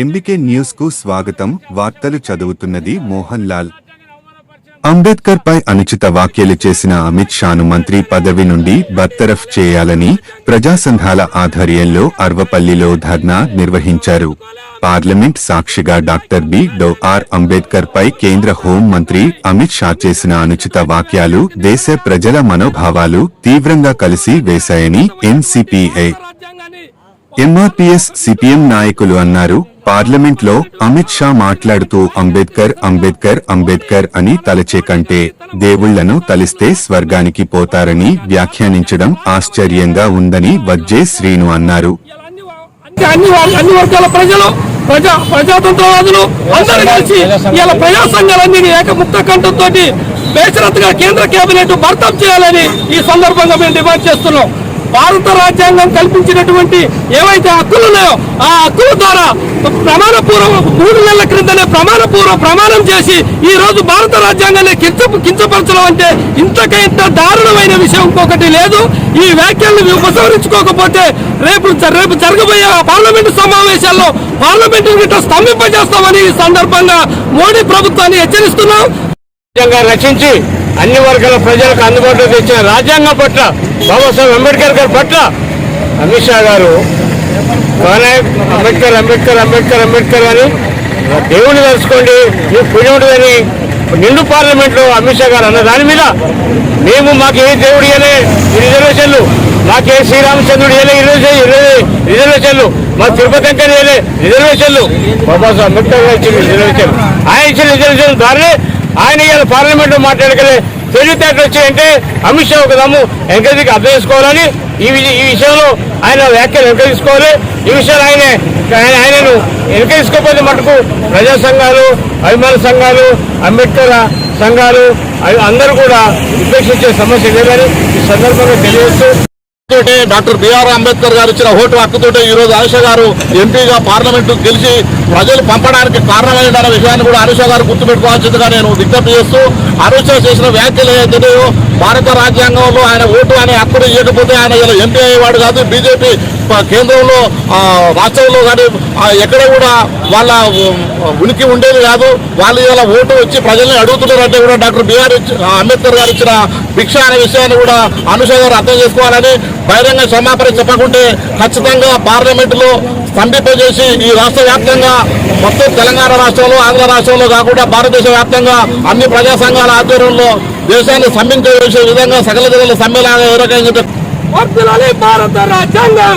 MBK న్యూస్కు స్వాగతం. వార్తలు చదువుతున్నది మోహన్ లాల్. అంబేద్కర్ పై అనుచిత వ్యాఖ్యలు చేసిన అమిత్ షాను మంత్రి పదవి నుండి బర్తరఫ్ చేయాలని ప్రజా సంఘాల ఆధ్వర్యంలో అర్వపల్లిలో ధర్నా నిర్వహించారు. పార్లమెంట్ సాక్షిగా డాక్టర్ బి. డో ఆర్. అంబేద్కర్ పై కేంద్ర హోం మంత్రి అమిత్ షా చేసిన అనుచిత వాక్యాలు దేశ ప్రజల మనోభావాలు తీవ్రంగా కలిసి వేశాయని ఎన్సిపిఐ ఎంఆర్పీఎస్ సిపిఎం నాయకులు అన్నారు. పార్లమెంట్లో అమిత్ షా మాట్లాడుతూ అంబేద్కర్ అంబేద్కర్ అంబేద్కర్ అని తలచే కంటే దేవుళ్ళను తలిస్తే స్వర్గానికి పోతారని వ్యాఖ్యానించడం ఆశ్చర్యంగా ఉందని వజ్జే శ్రీను అన్నారు. అన్ని అన్ని వర్గాల ప్రజలు ప్రజా ప్రజాతంత్రవాదులు అందరూ కలిసి ఇలా ప్రజా సంఘాలన్నీ ఏకముక్త కంఠంతో బేషరత్గా కేంద్ర కేబినెట్ భర్తం చేయాలని ఈ సందర్భంగా మేము డిమాండ్ చేస్తున్నాం. భారత రాజ్యాంగం కల్పించినటువంటి ఏవైతే హక్కులు ఉన్నాయో ఆ హక్కుల ద్వారా ప్రమాణపూర్వం మూడు నెలల క్రిందనే ప్రమాణపూర్వం ప్రమాణం చేసి ఈ రోజు భారత రాజ్యాంగాన్ని కించ కించపరచడం అంటే ఇంతకంత దారుణమైన విషయం ఇంకొకటి లేదు. ఈ వ్యాఖ్యలను ఉపసంహరించుకోకపోతే రేపు రేపు జరగబోయే పార్లమెంటు సమావేశాల్లో పార్లమెంటు గిట్ట స్తంభింపజేస్తామని ఈ సందర్భంగా మోడీ ప్రభుత్వాన్ని హెచ్చరిస్తున్నాం. రాజ్యాంగం రచించి అన్ని వర్గాల ప్రజలకు అందుబాటులో తెచ్చిన రాజ్యాంగం పట్ల బాబాసాహెబ్ అంబేద్కర్ గారి పట్ల అమిత్ షా గారు అంబేద్కర్ అంబేద్కర్ అంబేద్కర్ అంబేద్కర్ అని దేవుని తెలుసుకోండి మీ పుణ్యం ఉంటుందని నిండు పార్లమెంట్లో అమిత్ షా గారు అన్న దాని మీద మేము మాకు ఏ దేవుడు ఇయ్యలే రిజర్వేషన్లు మాకే శ్రీరామచంద్రుడు ఇయ్యలే ఇరవై ఇరవై రిజర్వేషన్లు మా తిరుపతి అంకర్ ఇయ్యలే రిజర్వేషన్లు బాబాసాహెబ్ అంబేద్కర్ గారు ఇచ్చిన రిజర్వేషన్. ఆయన ఇచ్చిన రిజర్వేషన్ ద్వారానే ఆయన ఇవాళ పార్లమెంట్లో మాట్లాడగలే తెలివితేటలు వచ్చాయంటే అమిత్ షా ఒక దమ్ము ఎంకరేజ్కి అర్థం చేసుకోవాలని ఈ ఈ విషయంలో ఆయన వ్యాఖ్యలు ఎంకరేజ్ ఈ విషయాలు ఆయన ఆయన ఆయనను ఎంకరేజ్ మటుకు ప్రజా సంఘాలు అభిమాన సంఘాలు అంబేద్కర్ సంఘాలు అందరూ కూడా ఉపేక్షించే సమస్య లేదని ఈ సందర్భంగా తెలియజేస్తూ తోటే డాక్టర్ బిఆర్ అంబేద్కర్ గారు ఇచ్చిన ఓటు హక్కుతోటే ఈ రోజు అనుష గారు ఎంపీగా పార్లమెంటు గెలిచి ప్రజలు పంపడానికి కారణమైన విషయాన్ని కూడా ఆయుష గారు గుర్తుపెట్టుకోవాల్సిందిగా నేను విజ్ఞప్తి చేస్తూ అనుష చేసిన వ్యాఖ్యలు ఏదైతున్నాయో భారత రాజ్యాంగంలో ఆయన ఓటు అనే హక్కును ఇవ్వకపోతే ఆయన ఇలా ఎంపీ అయ్యేవాడు కాదు. బీజేపీ కేంద్రంలో రాష్ట్రంలో కానీ ఎక్కడ కూడా వాళ్ళ ఉనికి ఉండేది కాదు. వాళ్ళు ఇలా ఓటు వచ్చి ప్రజల్ని అడుగుతున్నారంటే కూడా డాక్టర్ బిఆర్ అంబేద్కర్ గారు ఇచ్చిన భిక్ష అనే విషయాన్ని కూడా అనుష గారు అర్థం చేసుకోవాలని బహిరంగ క్షమాపణ చెప్పకుంటే ఖచ్చితంగా పార్లమెంటులో స్తంభింపజేసి ఈ రాష్ట్ర వ్యాప్తంగా మొత్తం తెలంగాణ రాష్ట్రంలో ఆంధ్ర రాష్ట్రంలో కాకుండా భారతదేశ వ్యాప్తంగా అన్ని ప్రజా సంఘాల ఆధ్వర్యంలో దేశాన్ని సమ్మించే విధంగా సకల జిల్లాల సమ్మెలాగా ఏ రకంగా భారత రాజ్యాంగం!